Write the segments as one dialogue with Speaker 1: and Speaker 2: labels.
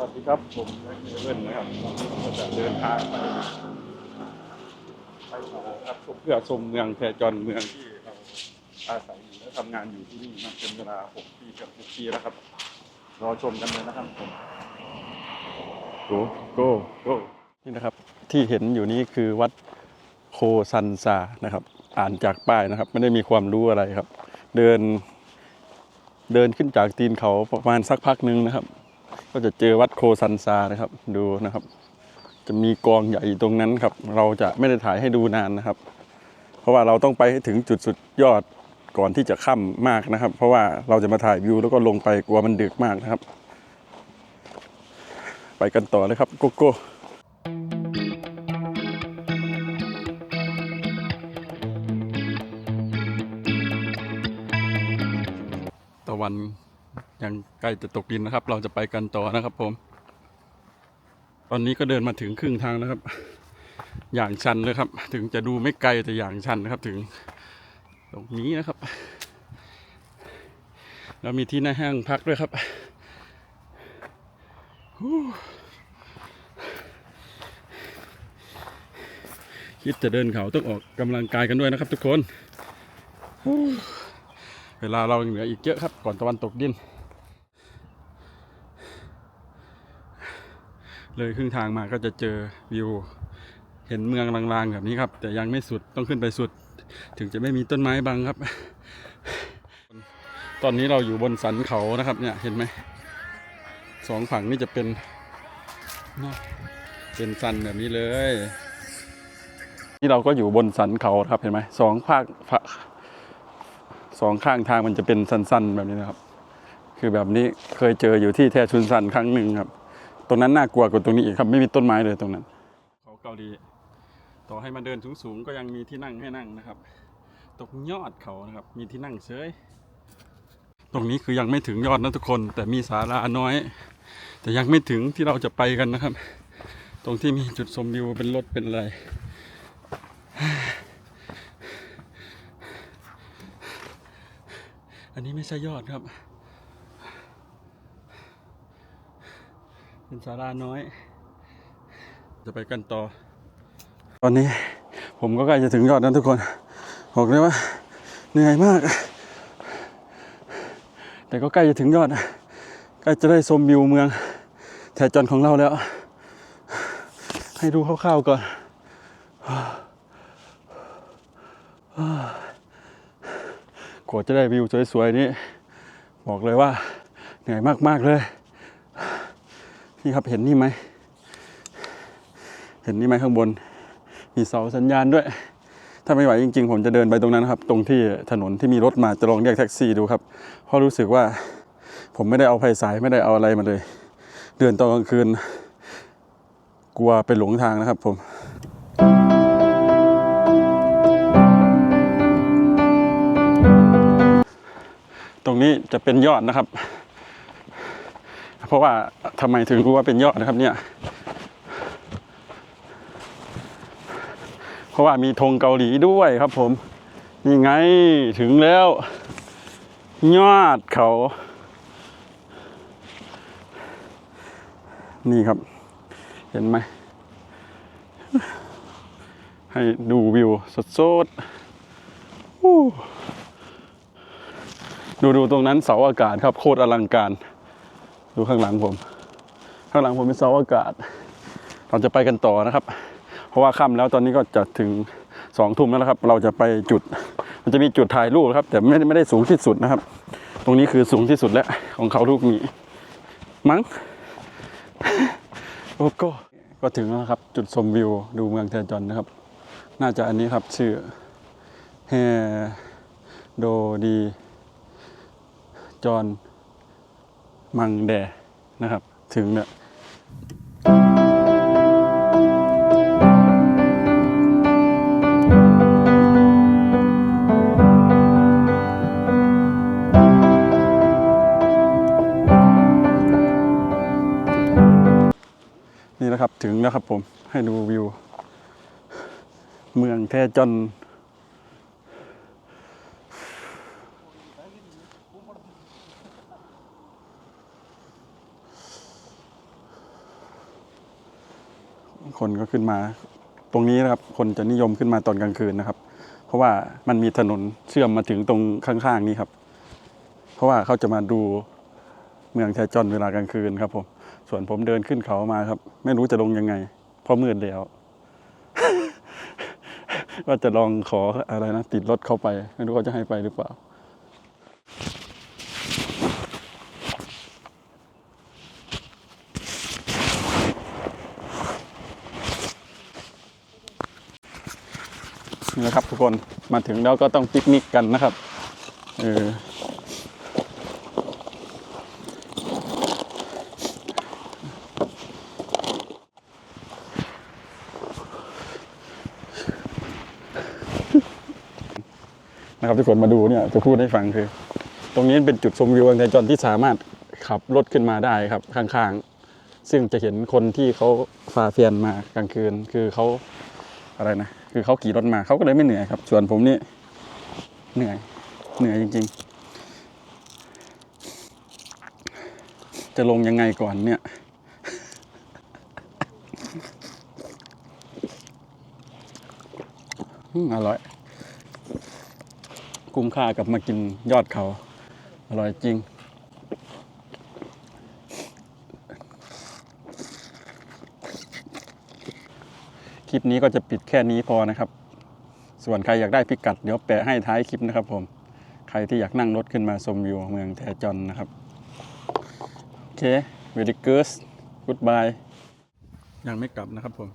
Speaker 1: วัสดีครับ ผมแม็กซ์เว่นนะครับก็จะเดินทางไปไปหาครับเพื่อชมเมืองแพจอนเมืองที่เราอาศัยอยู่และทำงานอยู่ที่นี่มาเป็นเวลา6ปีเกือบ6ปีแล้วครับ รอชมกันเลยนะครับผมโกโกโกนี่นะครับที่เห็นอยู่นี้คือวัดโคซันซานะครับ อ่านจากป้ายนะครับ ไม่ได้มีความรู้อะไรครับ เดิน เดินขึ้นจากตีนเขาประมาณสักพักหนึ่งนะครับ ก็จะเจอวัดโคซันซานะครับ ดูนะครับ จะมีกองใหญ่ตรงนั้นครับ เราจะไม่ได้ถ่ายให้ดูนานนะครับ เพราะว่าเราต้องไปให้ถึงจุดสุดยอดก่อนที่จะค่ำมากนะครับ เพราะว่าเราจะมาถ่ายวิวแล้วก็ลงไปกลัวมันดึกมากนะครับ ไปกันต่อเลยครับโกโก้ตะวัน ยังใกล้จะตกดินนะครับ เราจะไปกันต่อนะครับผม ตอนนี้ก็เดินมาถึงครึ่งทางแล้วครับ อย่างชันเลยครับ ถึงจะดูไม่ไกลแต่อย่างชันนะครับถึงตรงนี้นะครับแล้วมีที่นั่งห้างพักด้วยครับคิดจะเดินเขาต้องออกกำลังกายกันด้วยนะครับทุกคน เวลาเราเหลืออีกเยอะครับ ก่อนตะวันตกดิน เลยครึ่งทางมาก็จะเจอวิว เห็นเมืองลางๆแบบนี้ครับ แต่ยังไม่สุดต้องขึ้นไปสุด ถึงจะไม่มีต้นไม้บังครับ ตอนนี้เราอยู่บนสันเขานะครับ เนี่ยเห็นไหมสองฝั่งนี่จะเป็นเป็นสันแบบนี้เลยนี่เราก็อยู่บนสันเขาครับเห็นไหมสองภาคสองข้างทางมันจะเป็นสันๆแบบนี้นะครับ คือแบบนี้เคยเจออยู่ที่แทชุนซันครั้งหนึ่งครับ ตรงนั้นน่ากลัวกว่าตรงนี้อีกครับ ไม่มีต้นไม้เลยตรงนั้น เขาเกาหลีต่อให้มาเดินสูงๆก็ยังมีที่นั่งให้นั่งนะครับตรงยอดเขานะครับ มีที่นั่งเฉยตรงนี้คือยังไม่ถึงยอดนะทุกคน แต่มีศาลาน้อย แต่ยังไม่ถึงที่เราจะไปกันนะครับ ตรงที่มีจุดชมวิวเป็นรถเป็นอะไรอันนี้ไม่ใช่ยอดครับ เป็นศาลาน้อย จะไปกันต่อ ตอนนี้ผมก็ใกล้จะถึงยอดนั้นทุกคนบอกเลยว่าเหนื่อยมาก แต่ก็ใกล้จะถึงยอดใกล้จะได้ชมวิวเมืองแถจอนของเราแล้ว ให้ดูคร่าวๆก่อนกว่าจะได้วิวสวยๆนี้ บอกเลยว่าเหนื่อยมากๆเลย นี่ครับเห็นนี่ไหม เห็นนี่ไหมข้างบน มีเสาสัญญาณด้วย ถ้าไม่ไหวจริง ๆ ผมจะเดินไปตรงนั้นครับ ตรงที่ถนนที่มีรถมาจะลองเรียกแท็กซี่ดูครับ เพราะรู้สึกว่าผมไม่ได้เอาไฟสายไม่ได้เอาอะไรมาเลย เดินตอนกลางคืน กลัวไปหลงทางนะครับผมตรงนี้จะเป็นยอดนะครับ เพราะว่าทำไมถึงรู้ว่าเป็นยอดนะครับเนี่ย เพราะว่ามีธงเกาหลีด้วยครับผมนี่ไงถึงแล้ว ยอดเขา นี่ครับ เห็นไหม ให้ดูวิวสดๆดูดูตรงนั้นเสาอากาศครับ โคตรอลังการ ดูข้างหลังผม ข้างหลังผมเป็นเสาอากาศ เราจะไปกันต่อนะครับ เพราะว่าค่ำแล้วตอนนี้ก็จะถึงสองทุ่มแล้วนะครับ เราจะไปจุด มันจะมีจุดถ่ายรูปครับ แต่ไม่ได้ไม่ได้สูงที่สุดนะครับ ตรงนี้คือสูงที่สุดแล้วของเขาลูกนี้ มั้งโอ้ก็ก็ถึงแล้วครับ จุดชมวิวดูเมืองแทอร์จอนนะครับ น่าจะอันนี้ครับชื่อแฮโดดีจอน มังแดนะครับ ถึงเนี่ยนี่นะครับถึงแล้วครับผมให้ดูวิว เมืองแทจอน คนก็ขึ้นมา ตรงนี้นะครับ คนจะนิยมขึ้นมาตอนกลางคืนนะครับ เพราะว่ามันมีถนนเชื่อมมาถึงตรงข้างๆนี้ครับ เพราะว่าเขาจะมาดูเมืองแทจอนเวลากลางคืนครับผมส่วนผมเดินขึ้นเขามาครับ ไม่รู้จะลงยังไง เพราะมืดแล้ว ว่าจะลองขออะไรนะติดรถเข้าไป ไม่รู้เขาจะให้ไปหรือเปล่า นะครับ ทุกคนมาถึงแล้วก็ต้องปิกนิกกันนะครับเออนะครับทุกคนมาดูเนี่ยจะพูดให้ฟังคือ ตรงนี้เป็นจุดชมวิวอังไทจอนที่สามารถขับรถขึ้นมาได้ครับข้างๆ ซึ่งจะเห็นคนที่เขาฟาเฟียนมากลางคืนคือเขาอะไรนะ คือเขาขี่รถมาเขาก็เลยไม่เหนื่อยครับ ส่วนผมนี่เหนื่อย เหนื่อยจริง ๆ จะลงยังไงก่อนเนี่ยอืมอร่อย คุ้มค่ากับมากินยอดเขา อร่อยจริง ลิปนี้ก็จะปิดแค่นี้พอนะครับ ส่วนใครอยากได้พิกัดเดี๋ยวแปะให้ท้ายคลิปนะครับ ผม ใครที่อยากนั่งรถขึ้นมาชมวิวเมืองแทจอนนะครับโอเค very good goodbye ยังไม่กลับนะครับผม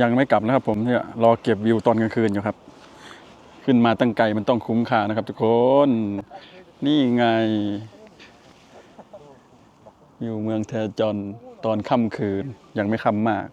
Speaker 1: ยังไม่กลับนะครับผมเนี่ยรอเก็บวิวตอนกลางคืนอยู่ครับ ขึ้นมาตั้งไกลมันต้องคุ้มค่านะครับ ทุกคนนี่ไงวิวเมืองแทจอนตอนค่ำคืนยังไม่ค่ำมาก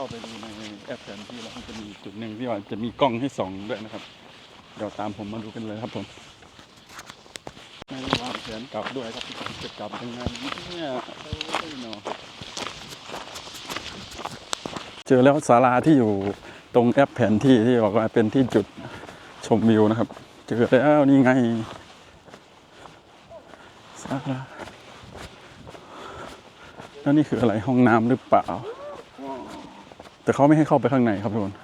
Speaker 1: เข้าไปดูในแอปแผนที่แล้วมันจะมีจุดหนึ่งที่ว่าจะมีกล้องให้ส่องด้วยนะครับ เดี๋ยวตามผมมาดูกันเลยครับผมไม่ได้วางแผนกลับด้วยครับจะกลับยังไงเนี่ยโอ้ยเนาะเจอแล้วศาลาที่อยู่ตรงแอปแผนที่ที่บอกว่าเป็นที่จุดชมวิวนะครับ เจอแล้วนี่ไงศาลาแล้วนี่คืออะไรห้องน้ำหรือเปล่า แต่เขาไม่ให้เข้าไปข้างในครับทุกคน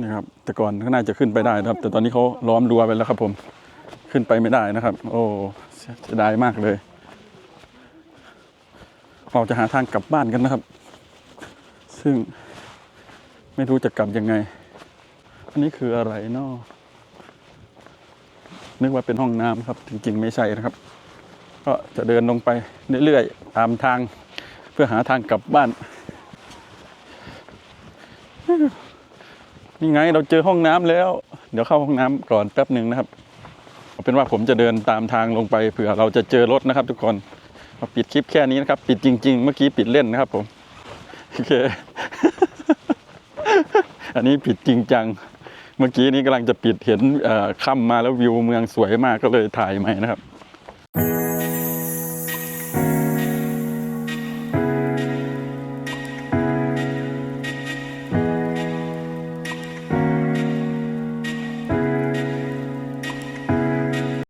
Speaker 1: นี่ครับ แต่ก่อนก็น่าจะขึ้นไปได้ครับ แต่ตอนนี้เขาล้อมรั้วไปแล้วครับ ผมขึ้นไปไม่ได้นะครับ โอ้เสียดายมากเลย เราจะหาทางกลับบ้านกันนะครับ ซึ่งไม่รู้จะกลับยังไง อันนี้คืออะไรเนาะนึกว่าเป็นห้องน้ำครับ จริงๆ ไม่ใช่นะครับ ก็จะเดินลงไปเรื่อยๆตามทางเพื่อหาทางกลับบ้าน นี่ไงเราเจอห้องน้ำแล้ว เดี๋ยวเข้าห้องน้ำก่อนแป๊บหนึ่งนะครับเอาเป็นว่าผมจะเดินตามทางลงไปเผื่อเราจะเจอรถนะครับทุกคนเอาปิดคลิปแค่นี้นะครับ ปิดจริง ๆ เมื่อกี้ปิดเล่นนะครับผมโอเค อันนี้ผิดจริงจัง เมื่อกี้นี้กำลังจะปิดเห็นเอ่อค่ำมาแล้ววิวเมืองสวยมากก็เลยถ่ายใหม่นะครับ